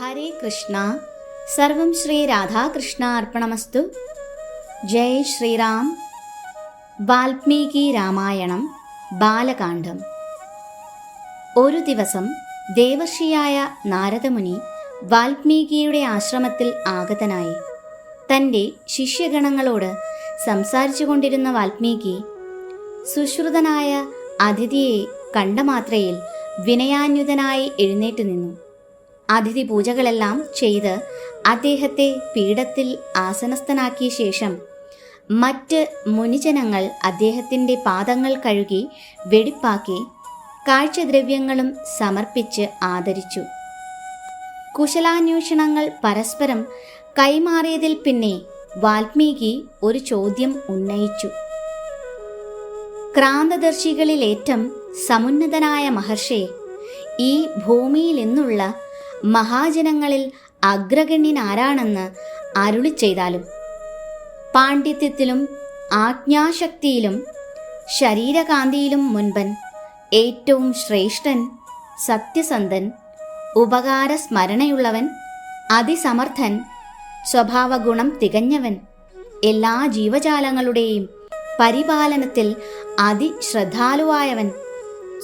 ഹരേ കൃഷ്ണ. സർവം ശ്രീ രാധാകൃഷ്ണ അർപ്പണമസ്തു. ജയ് ശ്രീറാം വാൽമീകി രാമായണം ബാലകാന്ഡം. ഒരു ദിവസം ദേവർഷിയായ നാരദമുനി വാൽമീകിയുടെ ആശ്രമത്തിൽ ആഗതനായി. തന്റെ ശിഷ്യഗണങ്ങളോട് സംസാരിച്ചു കൊണ്ടിരുന്ന വാൽമീകി സുശ്രുതനായ അതിഥിയെ കണ്ട മാത്രയിൽ വിനയാന്യുതനായി എഴുന്നേറ്റ് നിന്നു. അതിഥി പൂജകളെല്ലാം ചെയ്ത് അദ്ദേഹത്തെ പീഠത്തിൽ ആസനസ്ഥനാക്കിയ ശേഷം മറ്റ് മുനിജനങ്ങൾ അദ്ദേഹത്തിന്റെ പാദങ്ങൾ കഴുകി വെടിപ്പാക്കി കാഴ്ചദ്രവ്യങ്ങളും സമർപ്പിച്ച് ആദരിച്ചു. കുശലാന്വേഷണങ്ങൾ പരസ്പരം കൈമാറിയതിൽ പിന്നെ വാൽമീകി ഒരു ചോദ്യം ഉന്നയിച്ചു. ക്രാന്തദർശികളിലേറ്റം സമുന്നതനായ മഹർഷി ഈ ഭൂമിയിൽ നിന്നുള്ള മഹാജനങ്ങളിൽ അഗ്രഗണ്യനാരാണെന്ന് അരുളി ചെയ്താലും പാണ്ഡിത്യത്തിലും ആജ്ഞാശക്തിയിലും ശരീരകാന്തിയിലും മുൻപൻ ഏറ്റവും ശ്രേഷ്ഠൻ സത്യസന്ധൻ ഉപകാരസ്മരണയുള്ളവൻ അതിസമർത്ഥൻ സ്വഭാവഗുണം തികഞ്ഞവൻ എല്ലാ ജീവജാലങ്ങളുടെയും പരിപാലനത്തിൽ അതിശ്രദ്ധാലുവായവൻ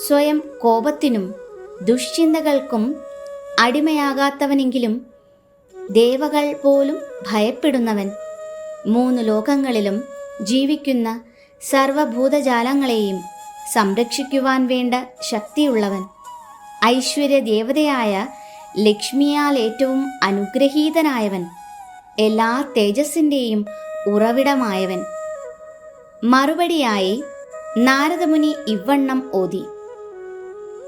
സ്വയം കോപത്തിനും ദുശ്ചിന്തകൾക്കും അടിമയാകാത്തവനെങ്കിലും ദേവകൾ പോലും ഭയപ്പെടുന്നവൻ. മൂന്ന് ലോകങ്ങളിലും ജീവിക്കുന്ന സർവഭൂതജാലങ്ങളെയും സംരക്ഷിക്കുവാൻ വേണ്ട ശക്തിയുള്ളവൻ ഐശ്വര്യ ദേവതയായ ലക്ഷ്മിയാൽ ഏറ്റവും അനുഗ്രഹീതനായവൻ. എല്ലാ തേജസ്സിന്റെയും ഉറവിടമായവൻ. മറുപടിയായി നാരദമുനി ഇവണ്ണം ഓതി.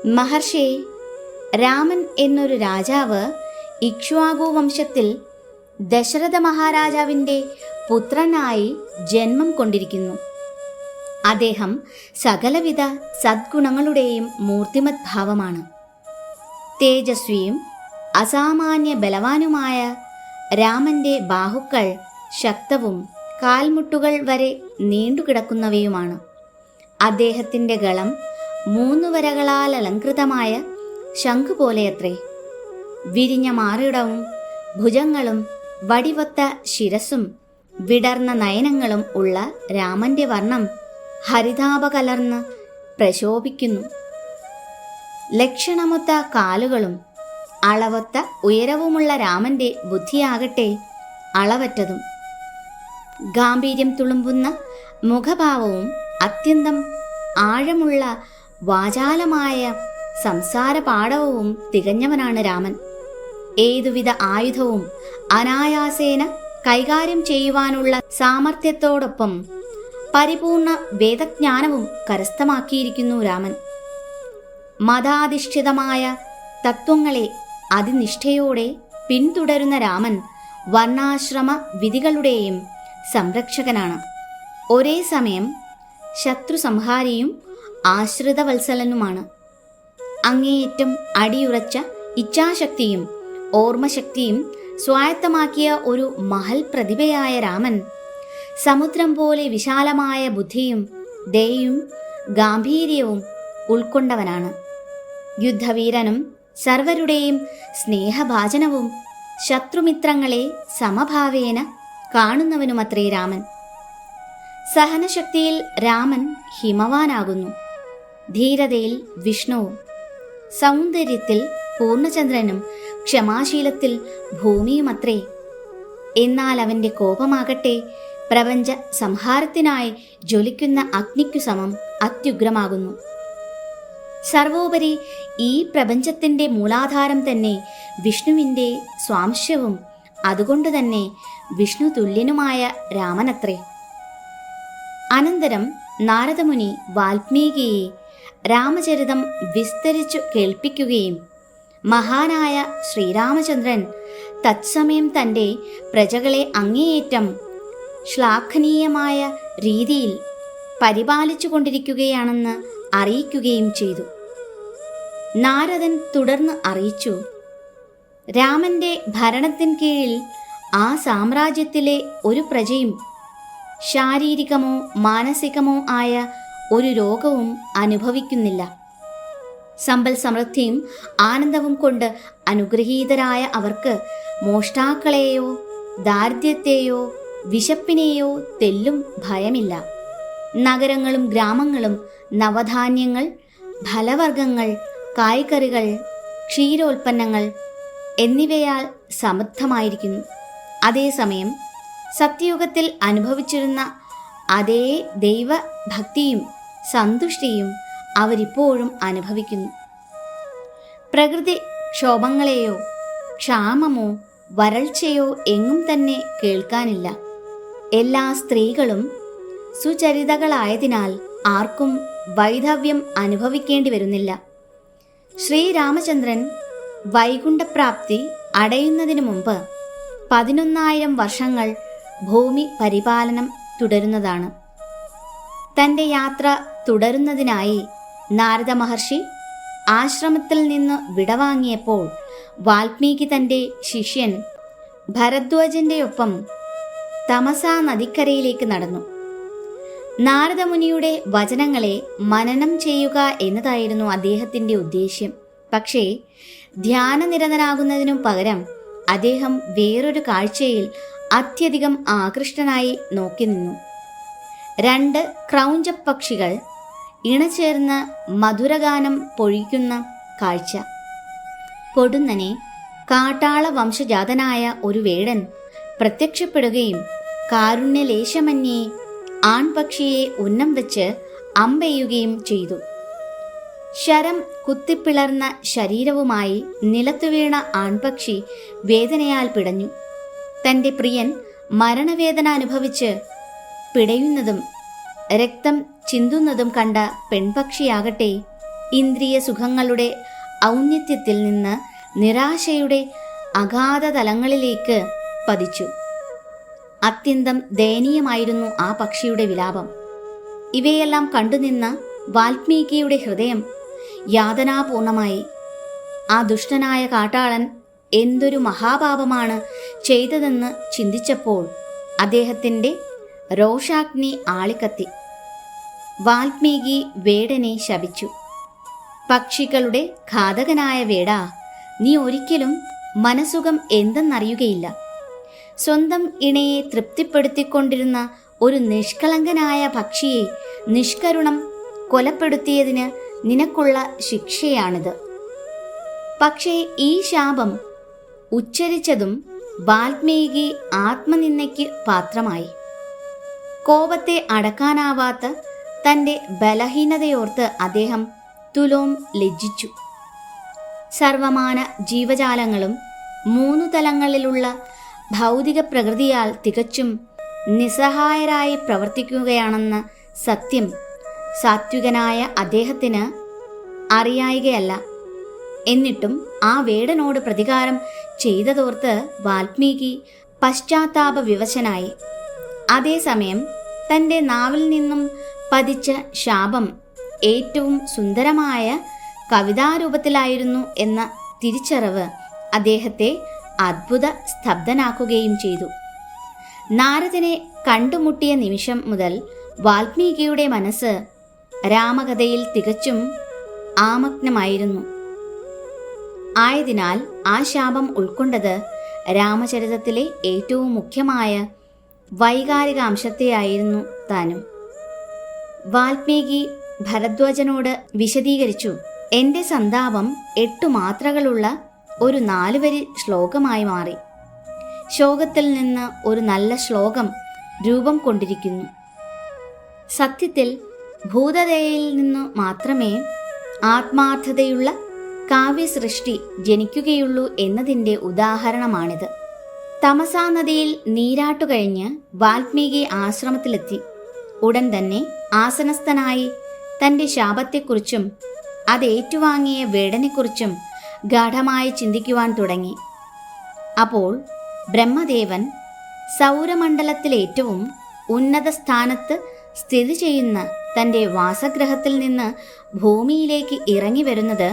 മഹർഷേ രാമൻ എന്നൊരു രാജാവ് ഇക്ഷ്വാകു വംശത്തിൽ ദശരഥ മഹാരാജാവിന്റെ പുത്രനായി ജന്മം കൊണ്ടിരിക്കുന്നു. അദ്ദേഹം സകലവിധ സദ്ഗുണങ്ങളുടെയും മൂർത്തിമത് ഭാവമാണ് തേജസ്വിയും അസാമാന്യ ബലവാനുമായ രാമന്റെ ബാഹുക്കൾ ശക്തവും കാൽമുട്ടുകൾ വരെ നീണ്ടുകിടക്കുന്നവയുമാണ്. അദ്ദേഹത്തിന്റെ ഗളം മൂന്ന് വരകളാൽ അലങ്കൃതമായ ശംഖു പോലെയത്രേ വിരിഞ്ഞ മാറിടവും ഭുജങ്ങളും വടിവത്ത ശിരസും വിടർന്ന നയനങ്ങളും ഉള്ള രാമന്റെ വർണം ഹരിതാപ കലർന്ന് പ്രശോഭിക്കുന്നു. ലക്ഷണമൊത്ത കാലുകളും അളവൊത്ത ഉയരവുമുള്ള രാമന്റെ ബുദ്ധിയാകട്ടെ അളവറ്റതും. ഗാംഭീര്യം തുളുമ്പുന്ന മുഖഭാവവും അത്യന്തം ആഴമുള്ള വാചാലമായ സംസാര പാടവവും തികഞ്ഞവനാണ് രാമൻ. ഏതുവിധ ആയുധവും അനായാസേന കൈകാര്യം ചെയ്യുവാനുള്ള സാമർഥ്യത്തോടൊപ്പം പരിപൂർണ വേദജ്ഞാനവും കരസ്ഥമാക്കിയിരിക്കുന്നു രാമൻ. മതാധിഷ്ഠിതമായ തത്വങ്ങളെ അതിനിഷ്ഠയോടെ പിന്തുടരുന്ന രാമൻ വർണാശ്രമ വിധികളുടെയും സംരക്ഷകനാണ്. ഒരേ സമയം ശത്രു സംഹാരിയും ആശ്രിതവത്സലനുമാണ്. അങ്ങേയറ്റം അടിയുറച്ച ഇച്ഛാശക്തിയും ഓർമ്മശക്തിയും സ്വായത്തമാക്കിയ ഒരു മഹൽ പ്രതിഭയായ രാമൻ. സമുദ്രം പോലെ വിശാലമായ ബുദ്ധിയും ദയയും ഗാംഭീര്യവും ഉൾക്കൊണ്ടവനാണ്. യുദ്ധവീരനും സർവരുടെയും സ്നേഹഭാചനവും ശത്രുമിത്രങ്ങളെ സമഭാവേന കാണുന്നവനുമത്രേ രാമൻ. സഹനശക്തിയിൽ രാമൻ ഹിമവാനാകുന്നു. ധീരതയിൽ വിഷ്ണുവും സൗന്ദര്യത്തിൽ പൂർണചന്ദ്രനും ക്ഷമാശീലത്തിൽ ഭൂമിയുമത്രേ. എന്നാൽ അവന്റെ കോപമാകട്ടെ പ്രപഞ്ച സംഹാരത്തിനായി ജ്വലിക്കുന്ന അഗ്നിക്കു സമം അത്യുഗ്രമാകുന്നു. സർവോപരി ഈ പ്രപഞ്ചത്തിന്റെ മൂലാധാരം തന്നെ വിഷ്ണുവിന്റെ സ്വാംശവും അതുകൊണ്ട് തന്നെ വിഷ്ണു തുല്യനുമായ രാമനത്രേ. അനന്തരം നാരദമുനി വാൽമീകിയെ രാമചരിതം വിസ്തരിച്ചു കേൾപ്പിക്കുകയും മഹാനായ ശ്രീരാമചന്ദ്രൻ തത്സമയം തന്റെ പ്രജകളെ അങ്ങേയറ്റം ശ്ലാഘനീയമായ രീതിയിൽ പരിപാലിച്ചു കൊണ്ടിരിക്കുകയാണെന്ന് അറിയിക്കുകയും ചെയ്തു. നാരദൻ തുടർന്ന് അറിയിച്ചു രാമന്റെ ഭരണത്തിൻ കീഴിൽ ആ സാമ്രാജ്യത്തിലെ ഒരു പ്രജയും ശാരീരികമോ മാനസികമോ ആയ ഒരു രോഗവും അനുഭവിക്കുന്നില്ല. സമ്പൽ സമൃദ്ധിയും ആനന്ദവും കൊണ്ട് അനുഗ്രഹീതരായ അവർക്ക് മോഷ്ടാക്കളെയോ ദാരിദ്ര്യത്തെയോ വിശപ്പിനെയോ തെല്ലും ഭയമില്ല. നഗരങ്ങളും ഗ്രാമങ്ങളും നവധാന്യങ്ങൾ ഫലവർഗങ്ങൾ കായ്കറികൾ ക്ഷീരോൽപ്പന്നങ്ങൾ എന്നിവയാൽ സമൃദ്ധമായിരിക്കുന്നു. അതേസമയം സത്യയുഗത്തിൽ അനുഭവിച്ചിരുന്ന അതേ ദൈവഭക്തിയും സന്തുഷ്ടിയും അവരിപ്പോഴും അനുഭവിക്കുന്നു. പ്രകൃതി ക്ഷോഭങ്ങളെയോ ക്ഷാമമോ വരൾച്ചയോ എങ്ങും തന്നെ കേൾക്കാനില്ല. എല്ലാ സ്ത്രീകളും സുചരിതകളായതിനാൽ ആർക്കും വൈധവ്യം അനുഭവിക്കേണ്ടി വരുന്നില്ല. ശ്രീരാമചന്ദ്രൻ വൈകുണ്ഠപ്രാപ്തി അടയുന്നതിനു മുമ്പ് പതിനൊന്നായിരം വർഷങ്ങൾ ഭൂമി പരിപാലനം തുടരുന്നതാണ്. തന്റെ യാത്ര തുടരുന്നതിനായി നാരദ മഹർഷി ആശ്രമത്തിൽ നിന്ന് വിടവാങ്ങിയപ്പോൾ വാൽമീകി തന്റെ ശിഷ്യൻ ഭരദ്വാജന്റെ ഒപ്പം തമസാ നദിക്കരയിലേക്ക് നടന്നു. നാരദമുനിയുടെ വചനങ്ങളെ മനനം ചെയ്യുക എന്നതായിരുന്നു അദ്ദേഹത്തിന്റെ ഉദ്ദേശ്യം. പക്ഷേ ധ്യാനനിരതനാകുന്നതിനു പകരം അദ്ദേഹം വേറൊരു കാഴ്ചയിൽ അത്യധികം ആകൃഷ്ടനായി നോക്കി നിന്നു രണ്ട് ക്രൗഞ്ചപ്പക്ഷികൾ ഇണചേർന്ന് മധുരഗാനം പൊഴിക്കുന്ന കാഴ്ച. പൊടുന്നനെ കാട്ടാള വംശജാതനായ ഒരു വേടൻ പ്രത്യക്ഷപ്പെടുകയും കാരുണ്യലേശമന്യേ ആൺപക്ഷിയെ ഉന്നം വെച്ച് അമ്പെയ്യുകയും ചെയ്തു. ശരം കുത്തിപ്പിളർന്ന ശരീരവുമായി നിലത്തു വീണ ആൺപക്ഷി വേദനയാൽ പിടഞ്ഞു. തന്റെ പ്രിയൻ മരണവേദന അനുഭവിച്ച് പിടയുന്നതും രക്തം ചിന്തുന്നതും കണ്ട പെൺപക്ഷിയാകട്ടെ ഇന്ദ്രിയ സുഖങ്ങളുടെ ഔന്നിത്യത്തിൽ നിന്ന് നിരാശയുടെ അഗാധ തലങ്ങളിലേക്ക് പതിച്ചു. അത്യന്തം ദയനീയമായിരുന്നു ആ പക്ഷിയുടെ വിലാപം. ഇവയെല്ലാം കണ്ടുനിന്ന വാൽമീകിയുടെ ഹൃദയം യാതനാപൂർണമായി. ആ ദുഷ്ടനായ കാട്ടാളൻ എന്തൊരു മഹാപാപമാണ് ചെയ്തതെന്ന് ചിന്തിച്ചപ്പോൾ അദ്ദേഹത്തിന്റെ രോഷാഗ്നി ആളിക്കത്തി. വാൽമീകി വേടനെ ശപിച്ചു. പക്ഷികളുടെ ഘാതകനായ വേട നീ ഒരിക്കലും മനസുഖം എന്തെന്നറിയുകയില്ല. സ്വന്തം ഇണയെ തൃപ്തിപ്പെടുത്തിക്കൊണ്ടിരുന്ന ഒരു നിഷ്കളങ്കനായ പക്ഷിയെ നിഷ്കരുണം കൊലപ്പെടുത്തിയതിന് നിനക്കുള്ള ശിക്ഷയാണിത്. പക്ഷേ ഈ ശാപം ഉച്ചരിച്ചതും വാൽമീകി ആത്മനിന്ദയ്ക്ക് പാത്രമായി. കോപത്തെ അടക്കാനാവാത്ത തന്റെ ബലഹീനതയോർത്ത് അദ്ദേഹം തുലോം ലജ്ജിച്ചു. സർവമാന ജീവജാലങ്ങളും മൂന്നു തലങ്ങളിലുള്ള ഭൗതിക പ്രകൃതിയാൽ തികച്ചും നിസ്സഹായരായി പ്രവർത്തിക്കുകയാണെന്ന സത്യം സാത്വികനായ അദ്ദേഹത്തിന് അറിയായികയല്ല. എന്നിട്ടും ആ വേടനോട് പ്രതികാരം ചെയ്തതോർത്ത് വാൽമീകി പശ്ചാത്താപ വിവശനായി അതേസമയം തന്റെ നാവിൽ നിന്നും പതിച്ച ശാപം ഏറ്റവും സുന്ദരമായ കവിതാരൂപത്തിലായിരുന്നു എന്ന തിരിച്ചറിവ് അദ്ദേഹത്തെ അത്ഭുത സ്തബ്ധനാക്കുകയും ചെയ്തു. നാരദനെ കണ്ടുമുട്ടിയ നിമിഷം മുതൽ വാൽമീകിയുടെ മനസ്സ് രാമകഥയിൽ തികച്ചും ആമഗ്നമായിരുന്നു. ആയതിനാൽ ആ ശാപം ഉൾക്കൊണ്ടത് രാമചരിതത്തിലെ ഏറ്റവും മുഖ്യമായ വൈകാരികാംശത്തെയായിരുന്നു താനും. വാൽമീകി ഭരദ്വാജനോട് വിശദീകരിച്ചു എന്റെ സന്താപം എട്ടു മാത്രകളുള്ള ഒരു നാലുവരി ശ്ലോകമായി മാറി. ശോകത്തിൽ നിന്ന് ഒരു നല്ല ശ്ലോകം രൂപം കൊണ്ടിരിക്കുന്നു. സത്യത്തിൽ ഭൂതദയയിൽ നിന്നു മാത്രമേ ആത്മാർത്ഥതയുള്ള കാവ്യസൃഷ്ടി ജനിക്കുകയുള്ളൂ എന്നതിന്റെ ഉദാഹരണമാണിത്. തമസാ നദിയിൽ നീരാട്ടു കഴിഞ്ഞ് വാൽമീകി ആശ്രമത്തിലെത്തി. ഉടൻ തന്നെ ആസനസ്ഥനായി തന്റെ ശാപത്തെക്കുറിച്ചും അത് ഏറ്റുവാങ്ങിയ വേടനെക്കുറിച്ചും ഗാഠമായി ചിന്തിക്കുവാൻ തുടങ്ങി. അപ്പോൾ ബ്രഹ്മദേവൻ സൗരമണ്ഡലത്തിലേറ്റവും ഉന്നത സ്ഥാനത്ത് സ്ഥിതി ചെയ്യുന്ന തന്റെ വാസഗ്രഹത്തിൽ നിന്ന് ഭൂമിയിലേക്ക് ഇറങ്ങി വരുന്നത്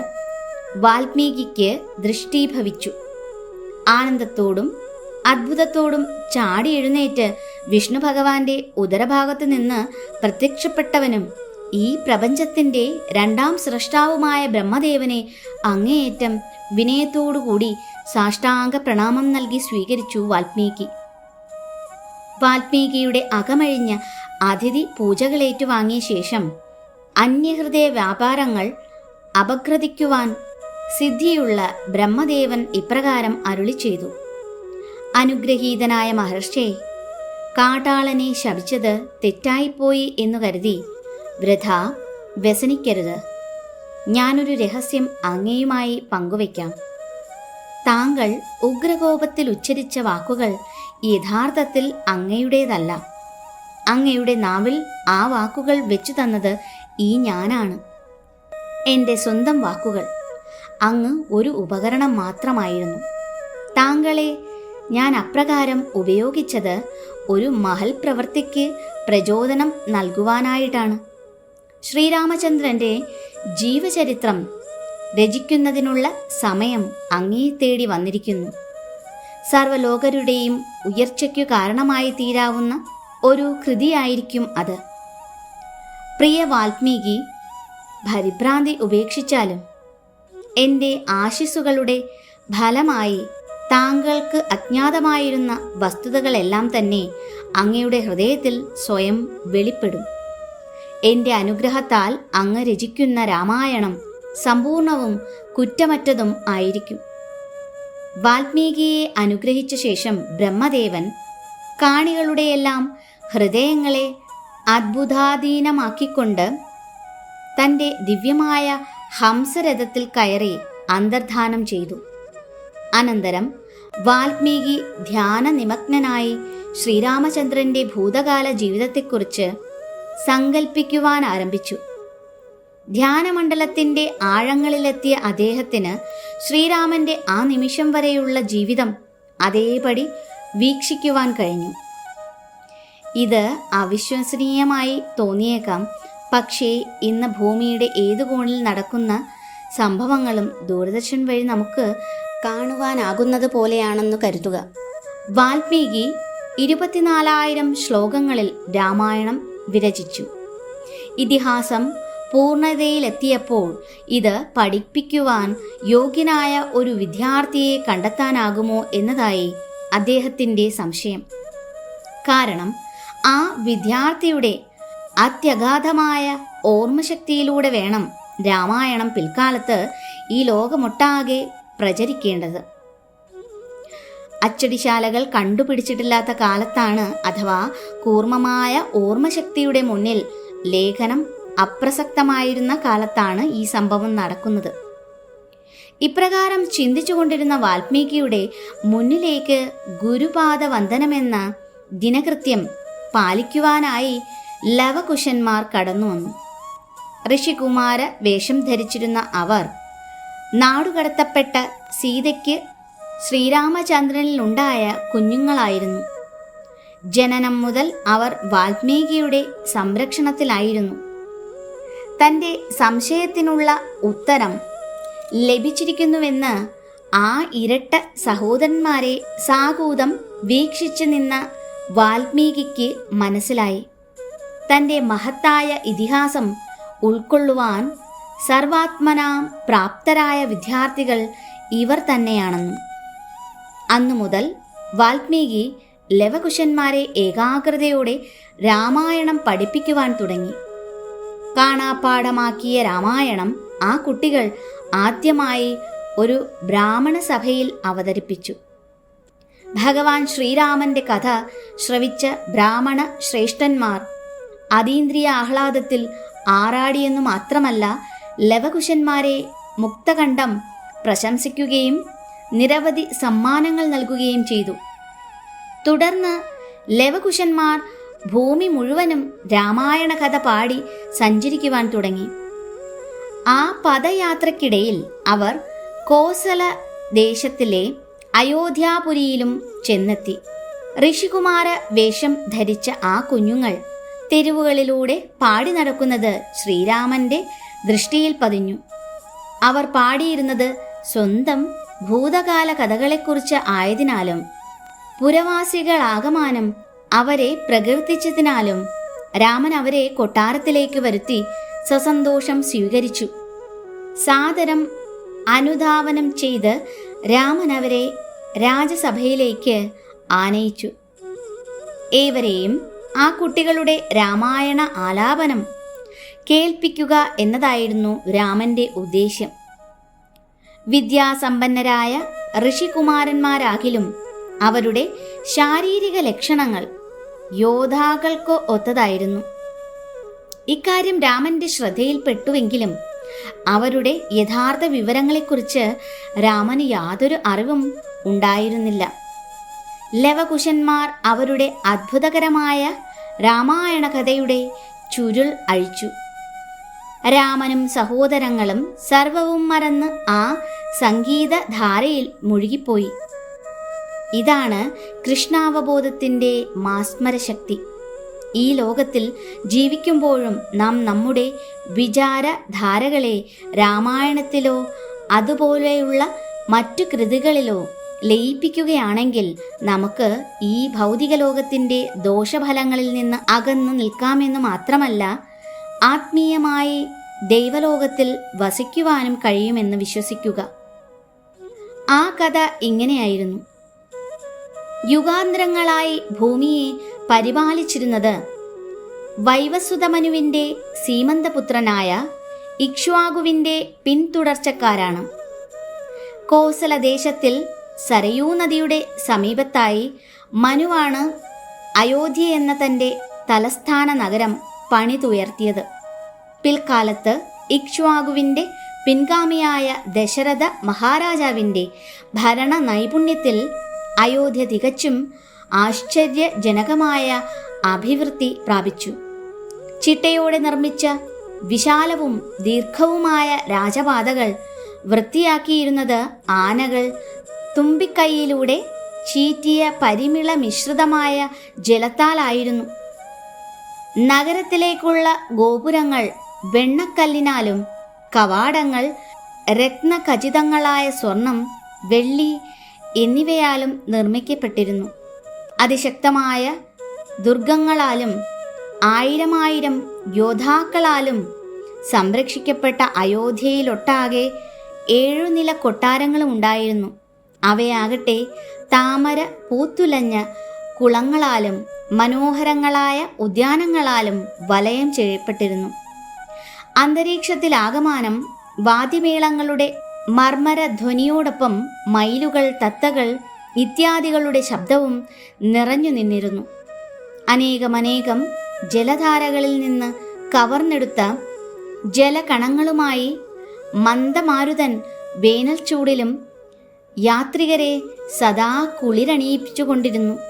വാൽമീകിക്ക് ദൃഷ്ടീഭവിച്ചു. ആനന്ദത്തോടും അത്ഭുതത്തോടും ചാടി എഴുന്നേറ്റ് വിഷ്ണു ഭഗവാന്റെ ഉദരഭാഗത്തു നിന്ന് പ്രത്യക്ഷപ്പെട്ടവനും ഈ പ്രപഞ്ചത്തിന്റെ രണ്ടാം സൃഷ്ടാവുമായ ബ്രഹ്മദേവനെ അങ്ങേയറ്റം വിനയത്തോടുകൂടി സാഷ്ടാംഗ പ്രണാമം നൽകി സ്വീകരിച്ചു വാൽമീകി. വാൽമീകിയുടെ അകമഴിഞ്ഞ അതിഥി പൂജകളേറ്റുവാങ്ങിയ ശേഷം അന്യഹൃദയ വ്യാപാരങ്ങൾ അപഗ്രഥിക്കുവാൻ സിദ്ധിയുള്ള ബ്രഹ്മദേവൻ ഇപ്രകാരം അരുളി ചെയ്തു. അനുഗ്രഹീതനായ മഹർഷെ കാട്ടാളനെ ശപിച്ചത് തെറ്റായിപ്പോയി എന്നു കരുതി വൃഥ വ്യസനിക്കരുത്. ഞാനൊരു രഹസ്യം അങ്ങയുമായി പങ്കുവയ്ക്കാം. താങ്കൾ ഉഗ്രകോപത്തിൽ ഉച്ചരിച്ച വാക്കുകൾ യഥാർത്ഥത്തിൽ അങ്ങയുടേതല്ല. അങ്ങയുടെ നാവിൽ ആ വാക്കുകൾ വെച്ചു തന്നത് ഈ ഞാനാണ്. എന്റെ സ്വന്തം വാക്കുകൾ അങ്ങ് ഒരു ഉപകരണം മാത്രമായിരുന്നു. താങ്കളെ ഞാൻ അപ്രകാരം ഉപയോഗിച്ചത് ഒരു മഹൽ പ്രവൃത്തിക്ക് പ്രചോദനം നൽകുവാനായിട്ടാണ്. ശ്രീരാമചന്ദ്രന്റെ ജീവചരിത്രം രചിക്കുന്നതിനുള്ള സമയം അങ്ങേ തേടി വന്നിരിക്കുന്നു. സർവലോകരുടെയും ഉയർച്ചയ്ക്കു കാരണമായി തീരാവുന്ന ഒരു കൃതിയായിരിക്കും അത്. പ്രിയ വാൽമീകി പരിഭ്രാന്തി ഉപേക്ഷിച്ചാലും എന്റെ ആശിസ്സുകളുടെ ഫലമായി താങ്കൾക്ക് അജ്ഞാതമായിരുന്ന വസ്തുതകളെല്ലാം തന്നെ അങ്ങയുടെ ഹൃദയത്തിൽ സ്വയം വെളിപ്പെടും. എന്റെ അനുഗ്രഹത്താൽ അങ്ങ് രചിക്കുന്ന രാമായണം സമ്പൂർണവും കുറ്റമറ്റതും ആയിരിക്കും. വാൽമീകിയെ അനുഗ്രഹിച്ച ശേഷം ബ്രഹ്മദേവൻ കാണികളുടെയെല്ലാം ഹൃദയങ്ങളെ അത്ഭുതാധീനമാക്കിക്കൊണ്ട് തന്റെ ദിവ്യമായ ഹംസരഥത്തിൽ കയറി അന്തർധാനം ചെയ്തു. അനന്തരം വാൽമീകി ധ്യാന നിമഗ്നനായി ശ്രീരാമചന്ദ്രന്റെ ഭൂതകാല ജീവിതത്തെക്കുറിച്ച് സങ്കൽപ്പിക്കുവാൻ ആരംഭിച്ചു. ധ്യാനമണ്ഡലത്തിന്റെ ആഴങ്ങളിലെത്തിയ അദ്ദേഹത്തിന് ശ്രീരാമന്റെ ആ നിമിഷം വരെയുള്ള ജീവിതം അതേപടി വീക്ഷിക്കുവാൻ കഴിഞ്ഞു. ഇത് അവിശ്വസനീയമായി തോന്നിയേക്കാം. പക്ഷേ ഇന്ന് ഭൂമിയുടെ ഏതു കോണിൽ നടക്കുന്ന സംഭവങ്ങളും ദൂരദർശൻ വഴി നമുക്ക് കാണുവാനാകുന്നത് പോലെയാണെന്ന് കരുതുക. വാൽമീകി ഇരുപത്തിനാലായിരം ശ്ലോകങ്ങളിൽ രാമായണം വിരചിച്ചു. ഇതിഹാസം പൂർണതയിലെത്തിയപ്പോൾ ഇത് പഠിപ്പിക്കുവാൻ യോഗ്യനായ ഒരു വിദ്യാർത്ഥിയെ കണ്ടെത്താനാകുമോ എന്നതായി അദ്ദേഹത്തിന്റെ സംശയം. കാരണം ആ വിദ്യാർത്ഥിയുടെ അത്യഗാധമായ ഓർമ്മശക്തിയിലൂടെ വേണം രാമായണം പിൽക്കാലത്ത് ഈ ലോകമൊട്ടാകെ പ്രചരിക്കേണ്ടത്. അച്ചടിശാലകൾ കണ്ടുപിടിച്ചിട്ടില്ലാത്ത കാലത്താണ് അഥവാ കൂർമ്മമായ ഓർമ്മശക്തിയുടെ മുന്നിൽ ലേഖനം അപ്രസക്തമായിരുന്ന കാലത്താണ് ഈ സംഭവം നടക്കുന്നത്. ഇപ്രകാരം ചിന്തിച്ചുകൊണ്ടിരുന്ന വാൽമീകിയുടെ മുന്നിലേക്ക് ഗുരുപാദ വന്ദനമെന്ന ദിനകൃത്യം പാലിക്കുവാനായി ലവകുശന്മാർ കടന്നു വന്നു ഋഷികുമാര വേഷം ധരിച്ചിരുന്ന അവർ നാടുകടത്തപ്പെട്ട സീതയ്ക്ക് ശ്രീരാമചന്ദ്രനിലുണ്ടായ കുഞ്ഞുങ്ങളായിരുന്നു. ജനനം മുതൽ അവർ വാൽമീകിയുടെ സംരക്ഷണത്തിലായിരുന്നു. തന്റെ സംശയത്തിനുള്ള ഉത്തരം ലഭിച്ചിരിക്കുന്നുവെന്ന് ആ ഇരട്ട സഹോദരന്മാരെ സാകൂതം വീക്ഷിച്ചു നിന്ന വാൽമീകിക്ക് മനസ്സിലായി. തന്റെ മഹത്തായ ഇതിഹാസം ഉൾക്കൊള്ളുവാൻ സർവാത്മനാം പ്രാപ്തരായ വിദ്യാർത്ഥികൾ ഇവർ തന്നെയാണെന്നും. അന്നു മുതൽ വാൽമീകി ലവകുശന്മാരെ ഏകാഗ്രതയോടെ രാമായണം പഠിപ്പിക്കുവാൻ തുടങ്ങി. കാണാപ്പാടമാക്കിയ രാമായണം ആ കുട്ടികൾ ആദ്യമായി ഒരു ബ്രാഹ്മണ സഭയിൽ അവതരിപ്പിച്ചു. ഭഗവാൻ ശ്രീരാമന്റെ കഥ ശ്രവിച്ച ബ്രാഹ്മണ ശ്രേഷ്ഠന്മാർ അതീന്ദ്രിയ ആഹ്ലാദത്തിൽ ആറാടിയെന്നു മാത്രമല്ല ലവകുശന്മാരെ മുക്തകണ്ഠം പ്രശംസിക്കുകയും നിരവധി സമ്മാനങ്ങൾ നൽകുകയും ചെയ്തു. തുടർന്ന് ലവകുശന്മാർ ഭൂമി മുഴുവനും രാമായണ കഥ പാടി സഞ്ചരിക്കുവാൻ തുടങ്ങി. ആ പദയാത്രക്കിടയിൽ അവർ കോസല ദേശത്തിലെ അയോധ്യാപുരിയിലും ചെന്നെത്തി. ഋഷികുമാര വേഷം ധരിച്ച ആ കുഞ്ഞുങ്ങൾ തെരുവുകളിലൂടെ പാടി നടക്കുന്നത് ശ്രീരാമന്റെ ദൃഷ്ടിയിൽ പതിഞ്ഞു. അവർ പാടിയിരുന്നത് സ്വന്തം ഭൂതകാല കഥകളെക്കുറിച്ച് ആയതിനാലും പുരവാസികളാകമാനം അവരെ പ്രകീർത്തിച്ചതിനാലും രാമൻ അവരെ കൊട്ടാരത്തിലേക്ക് വരുത്തി സസന്തോഷം സ്വീകരിച്ചു. സാദരം അനുധാവനം ചെയ്ത് രാമൻ അവരെ രാജസഭയിലേക്ക് ആനയിച്ചു. ഏവരെയും ആ കുട്ടികളുടെ രാമായണ ആലാപനം കേൾപ്പിക്കുക എന്നതായിരുന്നു രാമന്റെ ഉദ്ദേശ്യം. വിദ്യാസമ്പന്നരായ ഋഷികുമാരന്മാരാകിലും അവരുടെ ശാരീരിക ലക്ഷണങ്ങൾ യോദ്ധാക്കൾക്ക് ഒത്തതായിരുന്നു. ഇക്കാര്യം രാമന്റെ ശ്രദ്ധയിൽപ്പെട്ടുവെങ്കിലും അവരുടെ യഥാർത്ഥ വിവരങ്ങളെക്കുറിച്ച് രാമന് യാതൊരു അറിവും ഉണ്ടായിരുന്നില്ല. ലവകുശന്മാർ അവരുടെ അത്ഭുതകരമായ രാമായണ കഥയുടെ ചുരുൾ അഴിച്ചു. രാമനും സഹോദരങ്ങളും സർവവും മറന്ന് ആ സംഗീതധാരയിൽ മുഴുകിപ്പോയി. ഇതാണ് കൃഷ്ണാവബോധത്തിന്റെ മാസ്മരശക്തി. ഈ ലോകത്തിൽ ജീവിക്കുമ്പോഴും നാം നമ്മുടെ വിചാരധാരകളെ രാമായണത്തിലോ അതുപോലെയുള്ള മറ്റു കൃതികളിലോ ലയിപ്പിക്കുകയാണെങ്കിൽ നമുക്ക് ഈ ഭൗതിക ലോകത്തിന്റെ ദോഷഫലങ്ങളിൽ നിന്ന് അകന്നു നിൽക്കാമെന്ന് മാത്രമല്ല ആത്മീയമായി ദൈവലോകത്തിൽ വസിക്കുവാനും കഴിയുമെന്ന് വിശ്വസിക്കുക. ആ കഥ ഇങ്ങനെയായിരുന്നു. യുഗാന്തരങ്ങളായി ഭൂമിയെ പരിപാലിച്ചിരുന്നത് വൈവസുതമനുവിന്റെ സീമന്തപുത്രനായ ഇക്ഷ്വാകുവിന്റെ പിന്തുടർച്ചക്കാരാണ് കോസലദേശത്തിൽ സരയൂ നദിയുടെ സമീപത്തായി മനുവാണ് അയോധ്യ എന്ന തന്റെ തലസ്ഥാന നഗരം പണിതുയർത്തിയത്. പിൽക്കാലത്ത് ഇക്ഷ്വാകുവിന്റെ പിൻഗാമിയായ ദശരഥ മഹാരാജാവിന്റെ ഭരണ നൈപുണ്യത്തിൽ അയോധ്യ തികച്ചും ആശ്ചര്യജനകമായ അഭിവൃദ്ധി പ്രാപിച്ചു. ചിട്ടയോടെ നിർമ്മിച്ച വിശാലവും ദീർഘവുമായ രാജപാതകൾ വൃത്തിയാക്കിയിരുന്നത് ആനകൾ തുമ്പിക്കൈയിലൂടെ ചീറ്റിയ പരിമിള മിശ്രിതമായ ജലത്താലായിരുന്നു. നഗരത്തിലേക്കുള്ള ഗോപുരങ്ങൾ വെണ്ണക്കല്ലിനാലും കവാടങ്ങൾ രത്നഖചിതങ്ങളായ സ്വർണം വെള്ളി എന്നിവയാലും നിർമ്മിക്കപ്പെട്ടിരുന്നു. അതിശക്തമായ ദുർഗങ്ങളാലും ആയിരമായിരം യോദ്ധാക്കളാലും സംരക്ഷിക്കപ്പെട്ട അയോധ്യയിലൊട്ടാകെ ഏഴുനില കൊട്ടാരങ്ങളും ഉണ്ടായിരുന്നു. അവയാകട്ടെ താമര പൂത്തുലഞ്ഞ കുളങ്ങളാലും മനോഹരങ്ങളായ ഉദ്യാനങ്ങളാലും വലയം ചെയ്യപ്പെട്ടിരുന്നു. അന്തരീക്ഷത്തിലാകമാനം വാദ്യമേളങ്ങളുടെ മർമരധ്വനിയോടൊപ്പം മയിലുകൾ തത്തകൾ ഇത്യാദികളുടെ ശബ്ദവും നിറഞ്ഞു നിന്നിരുന്നു. അനേകമനേകം ജലധാരകളിൽ നിന്ന് കവർന്നെടുത്ത ജലകണങ്ങളുമായി മന്ദമാരുതൻ വേനൽച്ചൂടിലും യാത്രികരെ സദാ കുളിരണിയിപ്പിച്ചുകൊണ്ടിരുന്നു.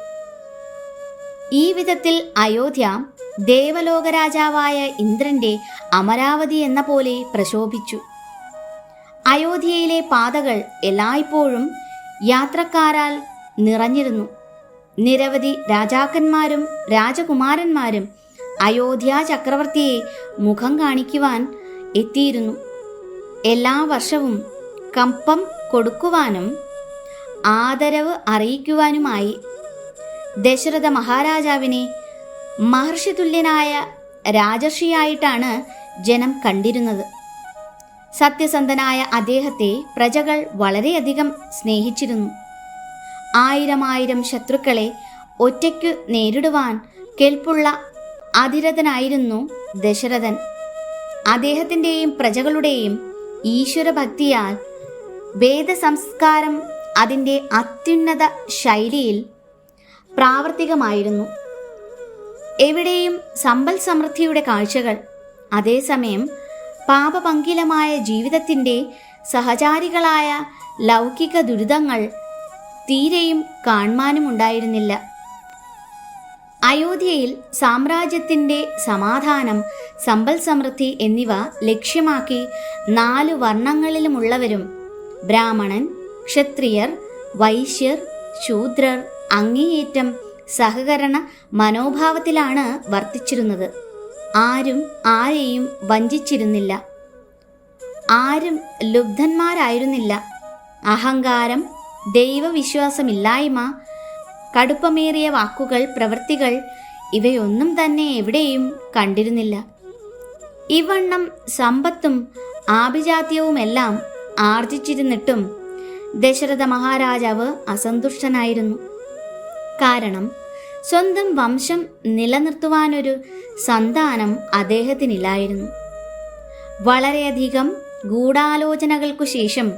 ഈ വിധത്തിൽ അയോധ്യ ദേവലോകരാജാവായ ഇന്ദ്രന്റെ അമരാവതി എന്ന പോലെ പ്രശോഭിച്ചു. അയോധ്യയിലെ പാതകൾ എല്ലായ്പ്പോഴും യാത്രക്കാരാൽ നിറഞ്ഞിരുന്നു. നിരവധി രാജാക്കന്മാരും രാജകുമാരന്മാരും അയോധ്യ ചക്രവർത്തിയെ മുഖം കാണിക്കുവാൻ എത്തിയിരുന്നു. എല്ലാ വർഷവും കമ്പം കൊടുക്കുവാനും ആദരവ് അറിയിക്കുവാനുമായി ദശരഥ മഹാരാജാവിനെ മഹർഷിതുല്യനായ രാജർഷിയായിട്ടാണ് ജനം കണ്ടിരുന്നത്. സത്യസന്ധനായ അദ്ദേഹത്തെ പ്രജകൾ വളരെയധികം സ്നേഹിച്ചിരുന്നു. ആയിരമായിരം ശത്രുക്കളെ ഒറ്റയ്ക്കു നേരിടുവാൻ കെൽപ്പുള്ള അതിരഥനായിരുന്നു ദശരഥൻ. അദ്ദേഹത്തിന്റെയും പ്രജകളുടെയും ഈശ്വരഭക്തിയാൽ വേദസംസ്കാരം അതിന്റെ അത്യുന്നത ശൈലിയിൽ പ്രാവർത്തികമായിരുന്നു. എവിടെയും സമ്പൽ സമൃദ്ധിയുടെ കാഴ്ചകൾ അതേസമയം പാപപങ്കിലമായ ജീവിതത്തിന്റെ സഹചാരികളായ ലൗകിക ദുരിതങ്ങൾ തീരെയും കാണുവാനുമുണ്ടായിരുന്നില്ല അയോധ്യയിൽ സാമ്രാജ്യത്തിന്റെ സമാധാനം സമ്പൽ സമൃദ്ധി എന്നിവ ലക്ഷ്യമാക്കി നാല് വർണങ്ങളിലുമുള്ളവരും ബ്രാഹ്മണൻ ക്ഷത്രിയർ വൈശ്യർ ശൂദ്രർ അങ്ങേയറ്റം സഹകരണ മനോഭാവത്തിലാണ് വർത്തിച്ചിരുന്നത്. ആരും ആരെയും വഞ്ചിച്ചിരുന്നില്ല. ആരും ലുബ്ധന്മാരായിരുന്നില്ല. അഹങ്കാരം ദൈവവിശ്വാസമില്ലായ്മ കടുപ്പമേറിയ വാക്കുകൾ പ്രവൃത്തികൾ ഇവയൊന്നും തന്നെ എവിടെയും കണ്ടിരുന്നില്ല. ഇവണ്ണം സമ്പത്തും ആഭിജാത്യവുമെല്ലാം ആർജിച്ചിരുന്നിട്ടും ദശരഥ മഹാരാജാവ് അസന്തുഷ്ടനായിരുന്നു. കാരണം സ്വന്തം വംശം നിലനിർത്തുവാനൊരു സന്താനം അദ്ദേഹത്തിനില്ലായിരുന്നു. വളരെയധികം ഗൂഢാലോചനകൾക്കു ശേഷം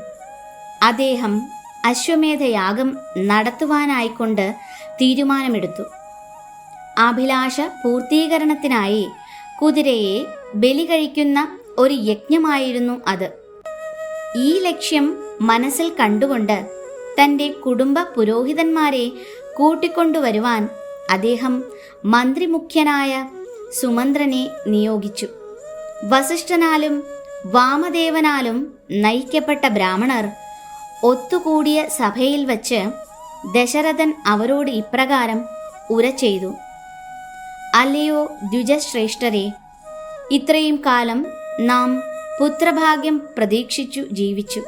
അദ്ദേഹം അശ്വമേധയാഗം നടത്തുവാനായിക്കൊണ്ട് തീരുമാനമെടുത്തു. അഭിലാഷ പൂർത്തീകരണത്തിനായി കുതിരയെ ബലി കഴിക്കുന്ന ഒരു യജ്ഞമായിരുന്നു അത്. ഈ ലക്ഷ്യം മനസ്സിൽ കണ്ടുകൊണ്ട് തന്റെ കുടുംബ പുരോഹിതന്മാരെ കൂട്ടിക്കൊണ്ടുവരുവാൻ അദ്ദേഹം മന്ത്രിമുഖ്യനായ സുമന്ത്രനെ നിയോഗിച്ചു. വസിഷ്ഠനാലും വാമദേവനാലും നയിക്കപ്പെട്ട ബ്രാഹ്മണർ ഒത്തുകൂടിയ സഭയിൽ വച്ച് ദശരഥൻ അവരോട് ഇപ്രകാരം ഉര ചെയ്തു. അല്ലയോ ദ്വിജശ്രേഷ്ഠരെ ഇത്രയും കാലം നാം പുത്രഭാഗ്യം പ്രതീക്ഷിച്ചു ജീവിച്ചു.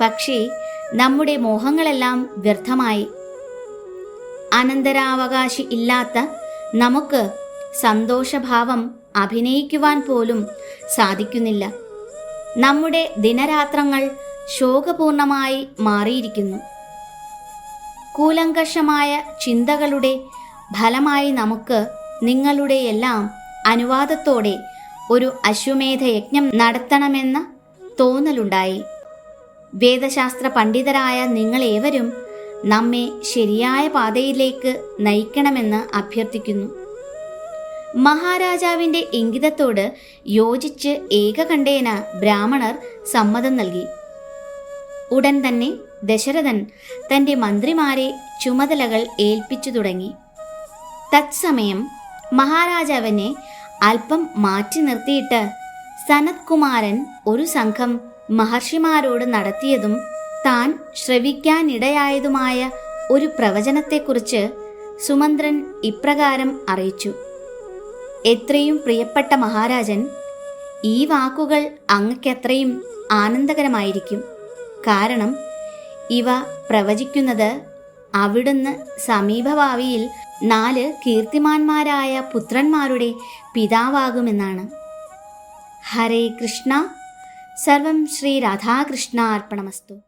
പക്ഷേ നമ്മുടെ മോഹങ്ങളെല്ലാം വ്യർത്ഥമായി. അനന്തരാവകാശി ഇല്ലാത്ത നമുക്ക് സന്തോഷഭാവം അഭിനയിക്കുവാൻ പോലും സാധിക്കുന്നില്ല. നമ്മുടെ ദിനരാത്രങ്ങൾ ശോകപൂർണമായി മാറിയിരിക്കുന്നു. കൂലങ്കഷമായ ചിന്തകളുടെ ഫലമായി നമുക്ക് നിങ്ങളുടെ എല്ലാം അനുവാദത്തോടെ ഒരു അശ്വമേധ യജ്ഞം നടത്തണമെന്ന തോന്നലുണ്ടായി. വേദശാസ്ത്ര പണ്ഡിതരായ നിങ്ങളേവരും നമ്മെ ശരിയായ പാതയിലേക്ക് നയിക്കണമെന്ന് അഭ്യർത്ഥിക്കുന്നു. മഹാരാജാവിന്റെ ഇംഗിതത്തോട് യോജിച്ച് ഏകകണ്ഠേന ബ്രാഹ്മണർ സമ്മതം നൽകി. ഉടൻ തന്നെ ദശരഥൻ തന്റെ മന്ത്രിമാരെ ചുമതലകൾ ഏൽപ്പിച്ചു തുടങ്ങി. തത്സമയം മഹാരാജാവിനെ അല്പം മാറ്റി നിർത്തിയിട്ട് സനത്കുമാരൻ ഒരു സംഘം മഹർഷിമാരോട് നടത്തിയതും താൻ ശ്രവിക്കാനിടയായതുമായ ഒരു പ്രവചനത്തെക്കുറിച്ച് സുമന്ത്രൻ ഇപ്രകാരം അറിയിച്ചു. എത്രയും പ്രിയപ്പെട്ട മഹാരാജൻ ഈ വാക്കുകൾ അങ്ങക്കെത്രയും ആനന്ദകരമായിരിക്കും. കാരണം ഇവ പ്രവചിക്കുന്നത് അവിടുന്ന് സമീപഭാവിയിൽ നാല് കീർത്തിമാന്മാരായ പുത്രന്മാരുടെ പിതാവാകുമെന്നാണ്. ഹരേ കൃഷ്ണ. സർവം ശ്രീ രാധാകൃഷ്ണ അർപ്പണമസ്തു.